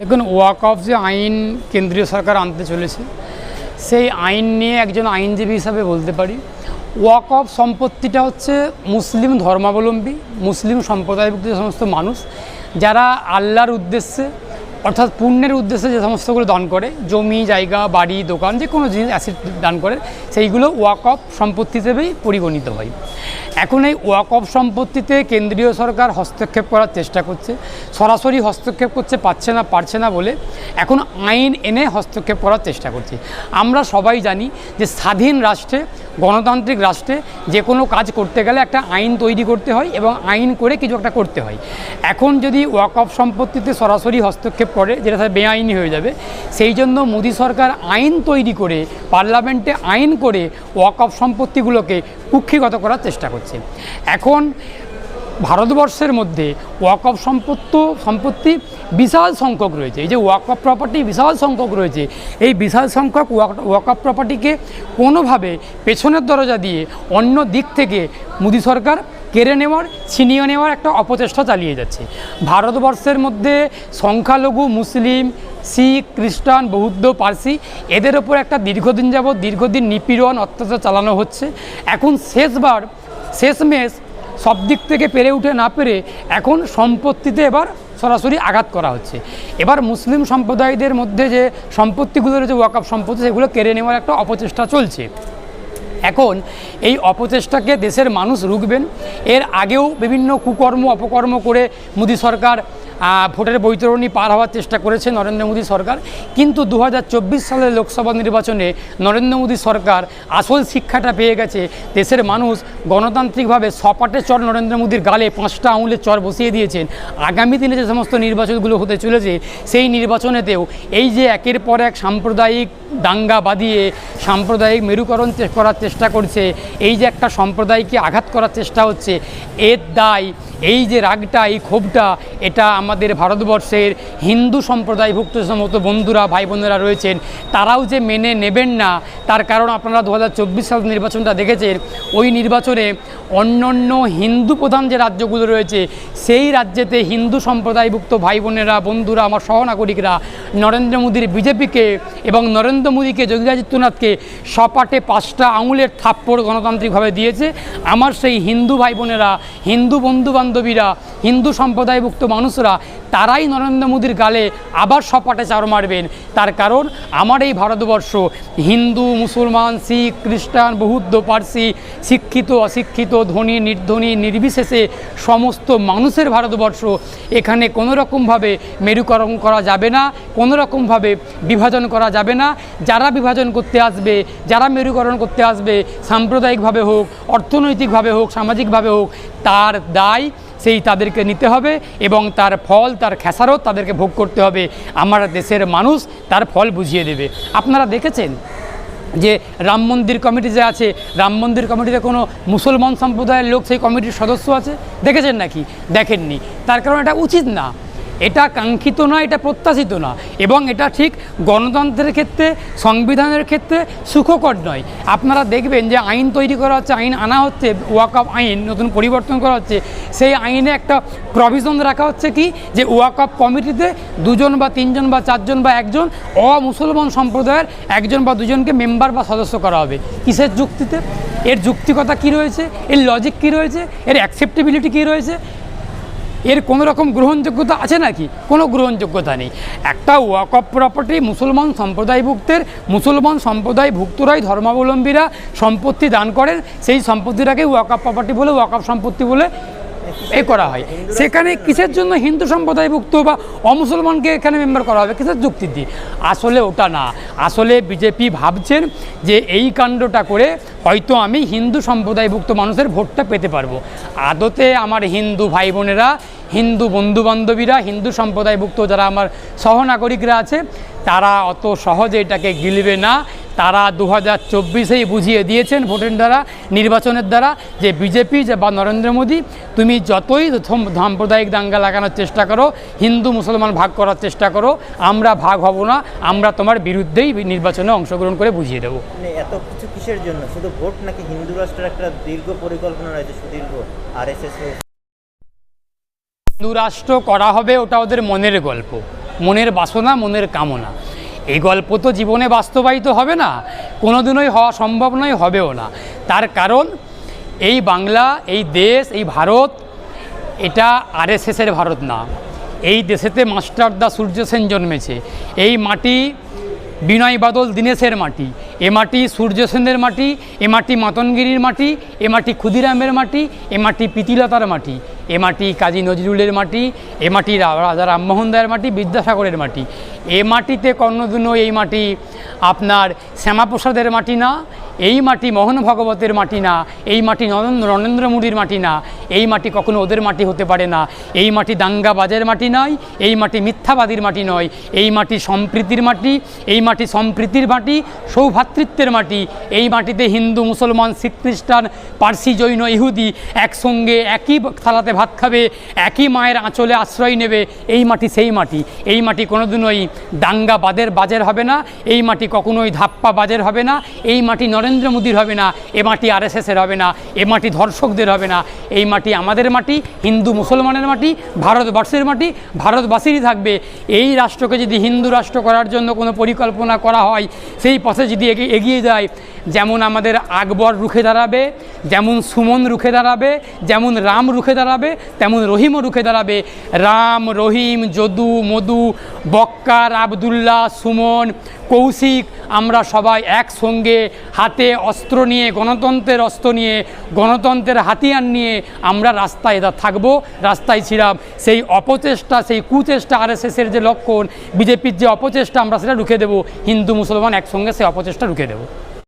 দেখুন walk of যে আইন কেন্দ্রীয় সরকার আনতে চলেছে, সেই আইন নিয়ে একজন আইনজীবী হিসাবে বলতে পারি। ওয়াক অফ সম্পত্তিটা হচ্ছে মুসলিম ধর্মাবলম্বী, মুসলিম সম্প্রদায়ভুক্ত যে সমস্ত মানুষ, যারা আল্লাহর উদ্দেশ্যে অর্থাৎ পুণ্যের উদ্দেশ্যে যে সমস্তগুলো দান করে, জমি, জায়গা, বাড়ি, দোকান, যে কোনো জিনিস অ্যাসিড দান করে, সেইগুলো ওয়াক অফ সম্পত্তি হিসেবেই পরিগণিত হয়। এখন এই ওয়াক অফ সম্পত্তিতে কেন্দ্রীয় সরকার হস্তক্ষেপ করার চেষ্টা করছে। সরাসরি হস্তক্ষেপ করছে পারছে না পারছে না বলে এখন আইন এনে হস্তক্ষেপ করার চেষ্টা করছে। আমরা সবাই জানি যে স্বাধীন রাষ্ট্রে, গণতান্ত্রিক রাষ্ট্রে যে কোনো কাজ করতে গেলে একটা আইন তৈরি করতে হয় এবং আইন করে কিছু একটা করতে হয়। এখন যদি ওয়াক অফ সম্পত্তিতে সরাসরি হস্তক্ষেপ করে, যেটা তাদের বেআইনি হয়ে যাবে। সেই জন্য মোদী সরকার আইন তৈরি করে, পার্লামেন্টে আইন করে ওয়াক অফ সম্পত্তিগুলোকে কুক্ষিগত করার চেষ্টা করছে। এখন ভারতবর্ষের মধ্যে ওয়াক অফ সম্পত্ত, সম্পত্তি বিশাল সংখ্যক রয়েছে। এই যে ওয়াক অফ প্রপার্টি বিশাল সংখ্যক রয়েছে। এই বিশাল সংখ্যক ওয়াক অফ প্রপার্টিকে কোনোভাবে পেছনের দরজা দিয়ে অন্য দিক থেকে মোদী সরকার কেড়ে নেওয়ার, ছিনিয়ে নেওয়ার একটা অপচেষ্টা চালিয়ে যাচ্ছে। ভারতবর্ষের মধ্যে সংখ্যালঘু, মুসলিম, শিখ, খ্রিস্টান, বৌদ্ধ, পার্সি এদের ওপর একটা দীর্ঘদিন যাবৎ দীর্ঘদিন নিপীড়ন অত্যাচার চালানো হচ্ছে। এখন শেষবার, শেষমেশ সব দিক থেকে পেরে উঠে না পেরে এখন সম্পত্তিতে এবার সরাসরি আঘাত করা হচ্ছে। এবার মুসলিম সম্প্রদায়দের মধ্যে যে সম্পত্তিগুলো যে ওয়াকআপ সম্পত্তি, সেগুলো কেড়ে নেওয়ার একটা অপচেষ্টা চলছে। এখন এই অপচেষ্টাকে দেশের মানুষ রুখবেন। এর আগেও বিভিন্ন কুকর্ম, অপকর্ম করে মোদী সরকার ভোটের বৈতরণী পার হওয়ার চেষ্টা করেছে নরেন্দ্র মোদী সরকার। কিন্তু দু হাজার চব্বিশ সালের লোকসভা নির্বাচনে নরেন্দ্র মোদী সরকার আসল শিক্ষাটা পেয়ে গেছে। দেশের মানুষ গণতান্ত্রিকভাবে সপাটে চর নরেন্দ্র মোদীর গালে পাঁচটা আঙুলের চর বসিয়ে দিয়েছেন। আগামী দিনে যে সমস্ত নির্বাচনগুলো হতে চলেছে, সেই নির্বাচনেতেও এই যে একের পর এক সাম্প্রদায়িক দাঙ্গা বাঁধিয়ে সাম্প্রদায়িক মেরুকরণ করার চেষ্টা করছে, এই যে একটা সম্প্রদায়কে আঘাত করার চেষ্টা হচ্ছে, এর দায়, এই যে রাগটা, এই ক্ষোভটা, এটা আমাদের ভারতবর্ষের হিন্দু সম্প্রদায়ভুক্ত সমস্ত বন্ধুরা ভাই বোনেরা রয়েছেন, তারাও যে মেনে নেবেন না, তার কারণ আপনারা দু হাজার চব্বিশ সাল নির্বাচনটা দেখেছেন, ওই নির্বাচনে অন্য অন্য হিন্দু প্রধান যে রাজ্যগুলো রয়েছে, সেই রাজ্যেতে হিন্দু সম্প্রদায়ভুক্ত ভাই বোনেরা বন্ধুরা, আমার সহনাগরিকরা, নরেন্দ্র মোদীর বিজেপিকে এবং নরেন্দ্র মোদীকে যোগীরাদিত্যনাথকে সপাটে পাঁচটা আঙুলের থাপ্পড় গণতান্ত্রিকভাবে দিয়েছে। আমার সেই হিন্দু ভাই বোনেরা হিন্দু বন্ধু বান্ধবীরা হিন্দু সম্প্রদায়ভুক্ত মানুষরা তারাই নরেন্দ্র মোদীর গালে আবার সপাটে চার মারবেন। তার কারণ আমার এই ভারতবর্ষ, হিন্দু, মুসলমান, শিখ, খ্রিস্টান, বৌদ্ধ, পার্সি, শিক্ষিত, অশিক্ষিত, ধনী, নির্ধনী, নির্বিশেষে সমস্ত মানুষের ভারতবর্ষ এখানে কোনো রকমভাবে মেরুকরণ করা যাবে না কোনো রকমভাবে বিভাজন করা যাবে না। যারা বিভাজন করতে আসবে, যারা মেরুকরণ করতে আসবে, সাম্প্রদায়িকভাবে হোক, অর্থনৈতিকভাবে হোক, সামাজিকভাবে হোক, তার দায় সেই তাদেরকে নিতে হবে এবং তার ফল, তার খেসারত তাদেরকে ভোগ করতে হবে। আমার দেশের মানুষ তার ফল বুঝিয়ে দেবে। আপনারা দেখেছেন যে রাম মন্দির কমিটি যে আছে, রাম মন্দির কমিটিতে কোনো মুসলমান সম্প্রদায়ের লোক, সেই কমিটির সদস্য আছে? দেখেছেন নাকি? দেখেননি। তার কারণ এটা উচিত না। এটা কাঙ্ক্ষিত না এটা প্রত্যাশিত না এবং এটা ঠিক গণতন্ত্রের ক্ষেত্রে, সংবিধানের ক্ষেত্রে সুখকর নয়। আপনারা দেখবেন যে আইন তৈরি করা হচ্ছে, আইন আনা হচ্ছে, ওয়াক অফ আইন নতুন পরিবর্তন করা হচ্ছে। সেই আইনে একটা প্রভিশন রাখা হচ্ছে কি? যে ওয়াক অফ কমিটিতে দুজন বা তিনজন বা চারজন বা একজন অমুসলমান সম্প্রদায়ের একজন বা দুজনকে মেম্বার বা সদস্য করা হবে। কিসের যুক্তিতে? এর যুক্তিকতা কি রয়েছে? এর লজিক কি রয়েছে? এর অ্যাকসেপ্টেবিলিটি কি রয়েছে? এর কোনো রকম গ্রহণযোগ্যতা আছে নাকি? কোনো গ্রহণযোগ্যতা নেই। একটা ওয়াক অফ প্রপার্টি মুসলমান সম্প্রদায়ভুক্তের, মুসলমান সম্প্রদায় ভুক্তরাই ধর্মাবলম্বীরা সম্পত্তি দান করেন, সেই সম্পত্তিটাকে ওয়াক অফ প্রপার্টি বলে ওয়াক অফ সম্পত্তি বলে এ করা হয়। সেখানে কিসের জন্য হিন্দু সম্প্রদায়ভুক্ত বা অমুসলমানকে এখানে মেম্বার করা হবে? কিসের যুক্তি দিয়ে? আসলে ওটা না। আসলে বিজেপি ভাবছেন যে এই কাণ্ডটা করে হয়তো আমি হিন্দু সম্প্রদায়ভুক্ত মানুষের ভোটটা পেতে পারব। আদতে আমার হিন্দু ভাই বোনেরা হিন্দু বন্ধু বান্ধবীরা হিন্দু সম্প্রদায়ভুক্ত যারা আমার সহনাগরিকরা আছে, তারা অত সহজে এটাকে গিলবে না। তারা দু হাজার চব্বিশেই বুঝিয়ে দিয়েছেন ভোটের দ্বারা নির্বাচনের দ্বারা যে বিজেপি যে বা নরেন্দ্র মোদী তুমি যতই সাম্প্রদায়িক দাঙ্গা লাগানোর চেষ্টা করো হিন্দু মুসলমান ভাগ করার চেষ্টা করো আমরা ভাগ হব না আমরা তোমার বিরুদ্ধেই নির্বাচনে অংশগ্রহণ করে বুঝিয়ে দেবো। মানে এত কিছু কিসের জন্য? শুধু ভোট নাকি হিন্দু রাষ্ট্রের একটা দীর্ঘ পরিকল্পনা রয়েছে সুদীর্ঘ আর এস এস হিন্দু রাষ্ট্র করা হবে ওটা ওদের মনের গল্প মনের বাসনা মনের কামনা। এই গল্প তো জীবনে বাস্তবায়িত হবে না, কোনোদিনই হওয়া সম্ভব নয়, হবেও না। তার কারণ, এই বাংলা, এই দেশ, এই ভারত, এটা আরএসএসের ভারত না। এই দেশেতে মাস্টারদা সূর্য সেন জন্মেছে। এই মাটি বিনয় বাদল দীনেশের মাটি। এ মাটি সূর্য সেনের মাটি, এ মাটি মতনগিরির মাটি, এ মাটি ক্ষুদিরামের মাটি, এ মাটি প্রীতিলতার মাটি। এ মাটি কাজী নজরুলের মাটি, এ মাটি রাজা রামমোহন দায়ের মাটি, বিদ্যাসাগরের মাটি। এ মাটিতে কর্ণদুনো এই মাটি আপনার শ্যামাপ্রসাদের মাটি না এই মাটি মোহন ভগবতের মাটি না এই মাটি নরেন্দ্র নরেন্দ্র মোদীর মাটি না এই মাটি কখনো ওদের মাটি হতে পারে না এই মাটি দাঙ্গাবাজের মাটি নয় এই মাটি মিথ্যাবাদীর মাটি নয় এই মাটি সম্প্রীতির মাটি এই মাটি সম্প্রীতির মাটি সৌভাতৃত্বের মাটি এই মাটিতে হিন্দু মুসলমান শিখ খ্রিস্টান পার্সি জৈন ইহুদি একসঙ্গে একই থালাতে ভাত খাবে একই মায়ের আঁচলে আশ্রয় নেবে এই মাটি সেই মাটি এই মাটি কোনোদিনই দাঙ্গা বাদের বাজের হবে না, এই মাটি কখনোই ধাপ্পা বাজের হবে না, এই মাটি নরেন্দ্র মোদীর হবে না, এ মাটি আরএসএসের হবে না, এ মাটি ধর্ষকদের হবে না, এই মাটি আমাদের মাটি, হিন্দু মুসলমানের মাটি, ভারতবর্ষের মাটি, ভারতবাসীরই থাকবে। এই রাষ্ট্রকে যদি হিন্দু রাষ্ট্র করার জন্য কোনো পরিকল্পনা করা হয়, সেই পথে যদি এগিয়ে- এগিয়ে যায় যেমন আমাদের আকবর রুখে দাঁড়াবে, যেমন সুমন রুখে দাঁড়াবে, যেমন রাম রুখে দাঁড়াবে, তেমন রহিমও রুখে দাঁড়াবে। রাম, রহিম, যদু, মধু, বক্কার, আবদুল্লাহ, সুমন, কৌশিক, আমরা সবাই একসঙ্গে হাতে অস্ত্র নিয়ে, গণতন্ত্রের অস্ত্র নিয়ে, গণতন্ত্রের হাতিয়ার নিয়ে আমরা রাস্তায় থাকব, রাস্তায় ছিলাম। সেই অপচেষ্টা, সেই কুচেষ্টা আরএসএসের যে লক্ষণ, বিজেপির যে অপচেষ্টা, আমরা সেটা রুখে দেবো। হিন্দু, মুসলমান একসঙ্গে সেই অপচেষ্টা রুখে দেবো।